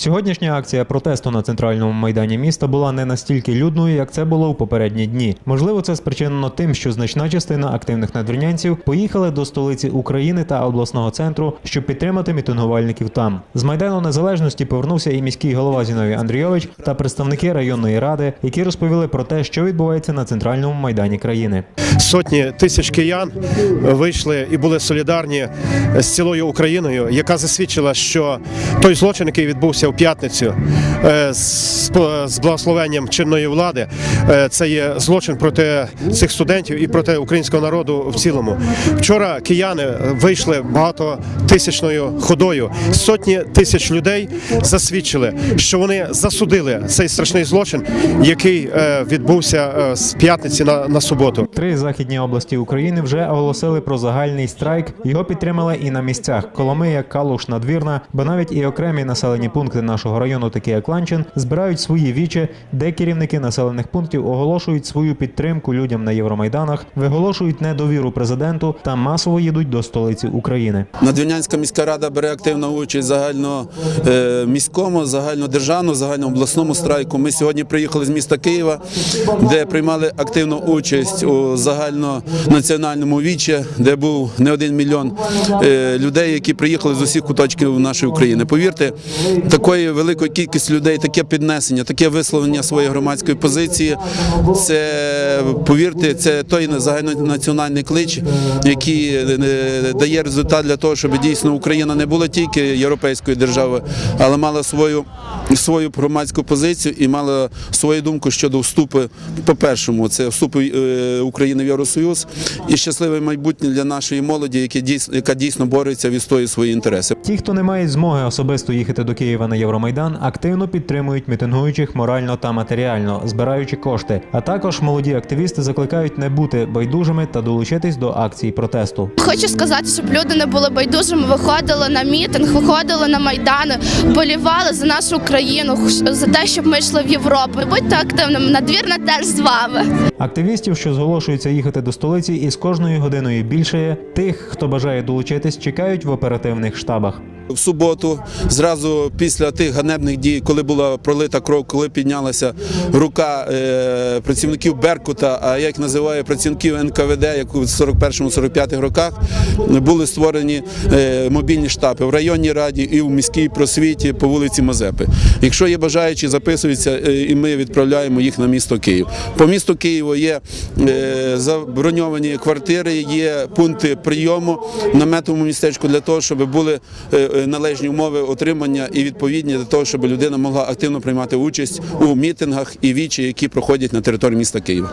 Сьогоднішня акція протесту на центральному майдані міста була не настільки людною, як це було у попередні дні. Можливо, це спричинено тим, що значна частина активних надвірнянців поїхали до столиці України та обласного центру, щоб підтримати мітингувальників там. З майдану незалежності повернувся і міський голова Зіновій Андрійович та представники районної ради, які розповіли про те, що відбувається на центральному майдані країни. Сотні тисяч киян вийшли і були солідарні з цілою Україною, яка засвідчила, що той злочин, який відбувся в п'ятницю е, з благословенням чинної влади, е, це є злочин проти цих студентів і проти українського народу в цілому. Вчора кияни вийшли багатотисячною ходою. Сотні тисяч людей засвідчили, що вони засудили цей страшний злочин, який е, відбувся з п'ятниці на суботу. Три західні області України вже оголосили про загальний страйк. Його підтримали і на місцях Коломия, Калуш, Надвірна, бо навіть і окремі населені пункти нашого району, такі як Ланчин, збирають свої вічі, де керівники населених пунктів оголошують свою підтримку людям на Євромайданах, виголошують недовіру президенту та масово їдуть до столиці України. Надвірнянська міська рада бере активну участь в загально е, загальнодержавному, загальнообласному страйку. Ми сьогодні приїхали з міста Києва, де приймали активну участь у загальнонаціональному вічі, де був не один мільйон е, людей, які приїхали з усіх куточків нашої України. Повірте, такої великої кількості людей, таке піднесення, таке висловлення своєї громадської позиції. Це повірте, це той загальнонаціональний клич, який е, дає результат для того, щоб дійсно Україна не була тільки європейською державою, але мала свою свою громадську позицію і мала свою думку щодо вступу. По першому, це вступу е, України в Євросоюз і щасливе майбутнє для нашої молоді, яка дійсно бореться відстоює свої інтереси. Ті, хто не мають змоги особисто їхати до Києва на Євромайдан, активно підтримують мітингуючих морально та матеріально, збираючи кошти. А також молоді активісти закликають не бути байдужими та долучитись до акцій протесту. Хочу сказати, щоб люди не були байдужими, виходили на мітинг, виходили на майдани, болівали за нашу країну, за те, щоб ми йшли в Європу. Будьте активними, надвірна теж з вами. Активістів, що зголошуються їхати до столиці, із кожною годиною більше. Тих, хто бажає долучитись, чекають в оперативних штабах. В суботу, зразу після тих ганебних дій, коли була пролита кров, коли піднялася рука е, працівників Беркута, а як називає працівників НКВД, як у 41-45 роках були створені е, мобільні штаби в районній раді і в міській просвіті по вулиці Мазепи. Якщо є бажаючі, записуються, е, і ми відправляємо їх на місто Київ. По місту Києву є заброньовані квартири, є пункти прийому наметовому містечку для того, щоб були належні умови отримання і відповідні для того, щоб людина могла активно приймати участь у мітингах і вічі, які проходять на території міста Києва.